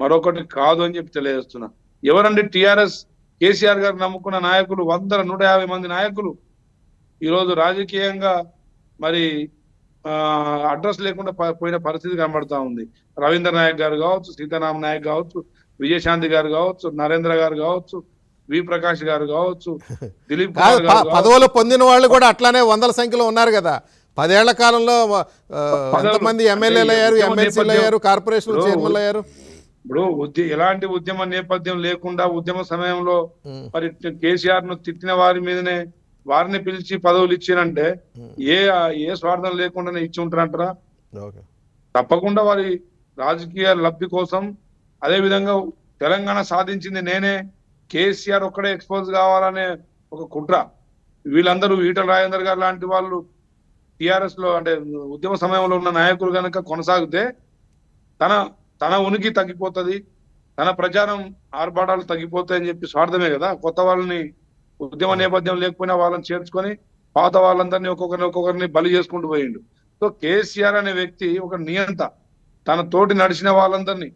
మరొకటి కాదు అని చెప్పి తెలియజేస్తున్నా. ఎవరండి టిఆర్ఎస్ కేసీఆర్ గారు నమ్ముకున్న నాయకులు? వందల నూట యాభై మంది నాయకులు. ఈరోజు రాజకీయంగా మరి అడ్రస్ లేకుండా పోయిన పరిస్థితి కనబడతా ఉంది. రవీంద్ర నాయక్ గారు కావచ్చు సీతారాం నాయక్ కావచ్చు విజయశాంతి గారు కావచ్చు నరేంద్ర గారు కావచ్చు వి ప్రకాష్ గారు కావచ్చు దిలీప్. పదవులు పొందిన వాళ్ళు కూడా అట్లానే వందల సంఖ్యలో ఉన్నారు కదా. పదేళ్ళ కాలంలో ఎంతమంది ఎమ్మెల్యేలు అయ్యారు ఎమ్మెల్సీలు అయ్యారు కార్పొరేషన్ చైర్మన్లు అయ్యారు? ఇప్పుడు ఉద్య ఎలాంటి ఉద్యమ నేపథ్యం లేకుండా ఉద్యమ సమయంలో మరి కేసీఆర్ను తిట్టిన వారి మీదనే వారిని పిలిచి పదవులు ఇచ్చినంటే ఏ ఏ స్వార్థం లేకుండానే ఇచ్చి ఉంటారంటారా? తప్పకుండా వారి రాజకీయ లబ్ధి కోసం అదే విధంగా తెలంగాణ సాధించింది నేనే కేసీఆర్ ఒక్కడే ఎక్స్పోజ్ కావాలనే ఒక కుట్ర. వీళ్ళందరూ ఈటల రాజేందర్ గారు లాంటి వాళ్ళు టిఆర్ఎస్లో అంటే ఉద్యమ సమయంలో ఉన్న నాయకులు కనుక కొనసాగితే తన తన ఉనికి తగ్గిపోతది తన ప్రచారం ఆర్భాటాలు తగ్గిపోతాయి అని చెప్పి స్వార్థమే కదా. కొత్త వాళ్ళని ఉద్యమ నేపథ్యం లేకపోయినా వాళ్ళని చేర్చుకొని పాత వాళ్ళందరినీ ఒక్కొక్కరిని ఒక్కొక్కరిని బలి చేసుకుంటూ పోయిండు. సో కేసీఆర్ అనే వ్యక్తి ఒక నియంత. తన తోటి నడిచిన వాళ్ళందరినీ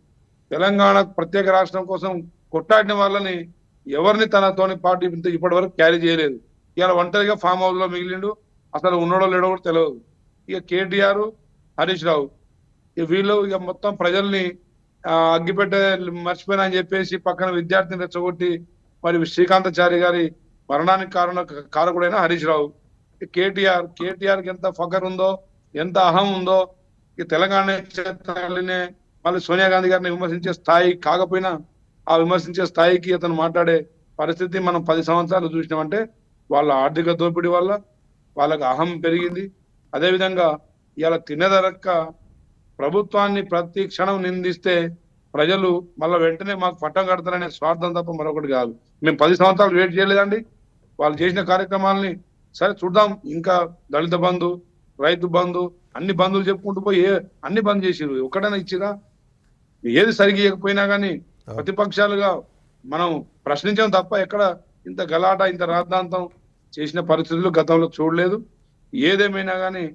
తెలంగాణ ప్రత్యేక రాష్ట్రం కోసం కొట్టాడిన వాళ్ళని ఎవరిని తనతోని పార్టీ ఇప్పటి వరకు క్యారీ చేయలేదు. ఇవాళ ఒంటరిగా ఫామ్ హౌస్లో మిగిలిండు. అసలు ఉన్నాడో లేడో కూడా తెలియదు ఇక కేటీఆర్ హరీష్ రావు వీళ్ళు ఇక మొత్తం ప్రజల్ని ఆ, అగ్గిపెట్టే మర్చిపోయినా అని చెప్పేసి పక్కన విద్యార్థిని రెచ్చగొట్టి మరి శ్రీకాంతాచారి గారి మరణానికి కారణ కారకుడైన హరీష్ రావు. కేటీఆర్ కేటీఆర్కి ఎంత ఫకర్ ఉందో ఎంత అహం ఉందో ఈ తెలంగాణ మళ్ళీ సోనియా గాంధీ గారిని విమర్శించే స్థాయి కాకపోయినా ఆ విమర్శించే స్థాయికి అతను మాట్లాడే పరిస్థితి మనం పది సంవత్సరాలు చూసినామంటే వాళ్ళ ఆర్థిక దోపిడీ వల్ల వాళ్ళకి అహం పెరిగింది. అదేవిధంగా ఇవాళ తినదరక్క ప్రభుత్వాన్ని ప్రతి క్షణం నిందిస్తే ప్రజలు మళ్ళీ వెంటనే మాకు పట్టం కడతారనే స్వార్థం తప్ప మరొకటి కాదు. మేము పది సంవత్సరాలు వెయిట్ చేయలేదండి. వాళ్ళు చేసిన కార్యక్రమాలని సరే చూద్దాం. ఇంకా దళిత బంధు రైతు బంధు అన్ని బంధువులు చెప్పుకుంటూ పోయి ఏ- అన్ని బంద్ చేసిరు ఒక్కడైనా ఇచ్చిరా? ఏది సరిగ్గా ఇవ్వకపోయినా కానీ ప్రతిపక్షాలుగా మనం ప్రశ్నించడం తప్ప ఎక్కడ ఇంత గలాట ఇంత రాద్ధాంతం చేసిన పరిస్థితులు గతంలో చూడలేదు. ఏదేమైనా కానీ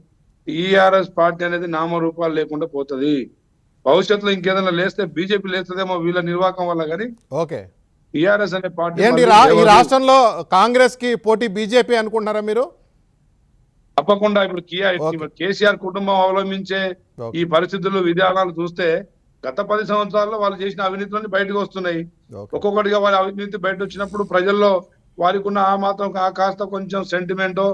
టీఆర్ఎస్ పార్టీ అనేది నామరూపాలు లేకుండా పోతది భవిష్యత్తులో ఇంకేదైనా లేస్తే బీజేపీ లేస్తుందేమో వీళ్ళ నిర్వాహకం వల్ల కానీ ఓకే టీఆర్ఎస్ అనే పార్టీ ఏంటి ఈ. రాష్ట్రంలో కాంగ్రెస్కి పోటీ బీజేపీ అనుకుంటున్నారా మీరు తప్పకుండా ఇప్పుడు కియా. కేసీఆర్ కుటుంబం అవలంబించే. ఈ పరిస్థితులు విధానాలు చూస్తే గత పది సంవత్సరాల్లో వాళ్ళు చేసిన అవినీతిలోని బయటకు వస్తున్నాయి ఒక్కొక్కటిగా వారి అవినీతి బయట వచ్చినప్పుడు ప్రజల్లో వారికి ఉన్న ఆ మాత్రం ఆ కాస్త కొంచెం సెంటిమెంటో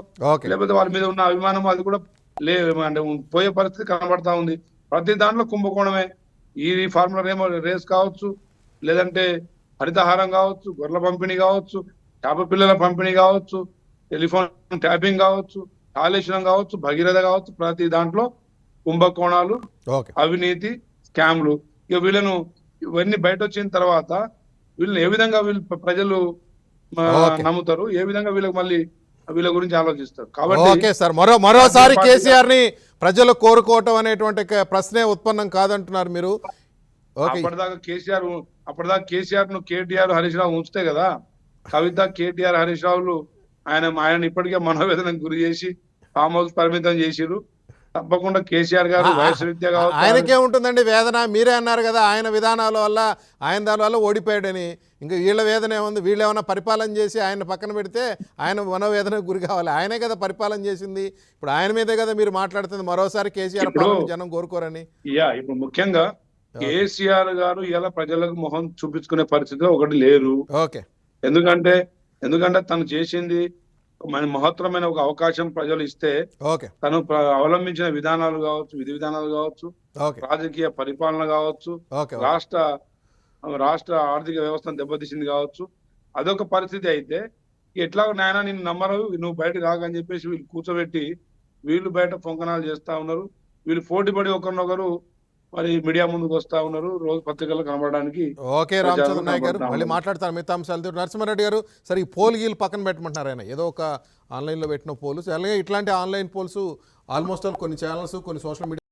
లేకపోతే వారి మీద ఉన్న అభిమానం అది కూడా లే అంటే పోయే పరిస్థితి కనబడతా ఉంది. ప్రతి దాంట్లో కుంభకోణమే. ఈ ఫార్ములా రేమో రేస్ కావచ్చు లేదంటే హరితహారం కావచ్చు గొర్రెల పంపిణీ కావచ్చు చేప పిల్లల పంపిణీ కావచ్చు టెలిఫోన్ ట్యాపింగ్ కావచ్చు కాళేశ్వరం కావచ్చు భగీరథ కావచ్చు ప్రతి దాంట్లో కుంభకోణాలు అవినీతి స్కామ్లు. ఇక వీళ్ళను ఇవన్నీ బయట వచ్చిన తర్వాత వీళ్ళని ఏ విధంగా వీళ్ళు ప్ర- ప్రజలు. నమ్ముతారు? ఏ విధంగా వీళ్ళకి మళ్ళీ వీళ్ళ గురించి ఆలోచిస్తారు. ఓకే కాబట్టి సార్. మరో మరోసారి కేసీఆర్ని ప్రజలు కోరుకోవటం అనేటువంటి ప్రశ్నే ఉత్పన్నం కాదంటున్నారు మీరు. ఓకే. అప్పటిదాకా కేసీఆర్ అప్పటిదాకా కేసీఆర్ను కేటీఆర్ హరీష్ రావు ఉంచితే కదా కవిత కేటీఆర్ హరీష్ రావులు ఆయన ఆయన ఇప్పటికే మనోవేదనకు గురి చేసి ఫామ్ హౌస్ పరిమితం చేసిరు తప్పకుండా కేసీఆర్ గారు వయసు రీత్యా కావచ్చు ఆయనకే ఉంటుందండి వేదన? మీరే అన్నారు కదా ఆయన విధానాల వల్ల ఆయన దాని వల్ల ఓడిపోయాడని. ఇంకా వీళ్ళ వేదన ఏముంది? వీళ్ళు ఏమైనా పరిపాలన చేసి ఆయన పక్కన పెడితే ఆయన మనోవేదనకు గురి కావాలి. ఆయనే కదా పరిపాలన చేసింది. ఇప్పుడు ఆయన మీదే కదా మీరు మాట్లాడుతుంది. మరోసారి కేసీఆర్ జనం కోరుకోరని. యా ఇప్పుడు ముఖ్యంగా కేసీఆర్ గారు ఇలా ప్రజలకు మొహం చూపించుకునే పరిస్థితి ఒకటి లేరు. ఓకే. ఎందుకంటే ఎందుకంటే తను చేసింది మహత్తరమైన ఒక అవకాశం ప్రజలు ఇస్తే తను అవలంబించిన విధానాలు కావచ్చు విధి విధానాలు కావచ్చు రాజకీయ పరిపాలన కావచ్చు రాష్ట్ర రాష్ట్ర ఆర్థిక వ్యవస్థను దెబ్బతీసింది కావచ్చు. అదొక పరిస్థితి అయితే ఎట్లా నాయన నిన్ను నమ్మరు నువ్వు బయటకు రాగని చెప్పేసి వీళ్ళు కూర్చోబెట్టి వీళ్ళు బయట పొంకనాలు చేస్తా ఉన్నారు. వీళ్ళు పోటీ పడి ఒకరినొకరు మరి మీడియా ముందుకు వస్తా ఉన్నారు. రోజు పత్రికల్లో కనబడడానికి ఓకే రామచంద్ర నాయక్ గారు. మళ్ళీ. మాట్లాడతారు మిగతా అంశాలు నరసింహారెడ్డి గారు సరే ఈ పోల్ గీలు పక్కన పెట్టమంటున్నారు ఆయన. ఏదో ఒక ఆన్లైన్లో పెట్టిన పోల్స్. అలాగే ఇట్లాంటి ఆన్లైన్ పోల్స్ ఆల్మోస్ట్ ఆల్ కొన్ని ఛానల్స్ కొన్ని సోషల్ మీడియా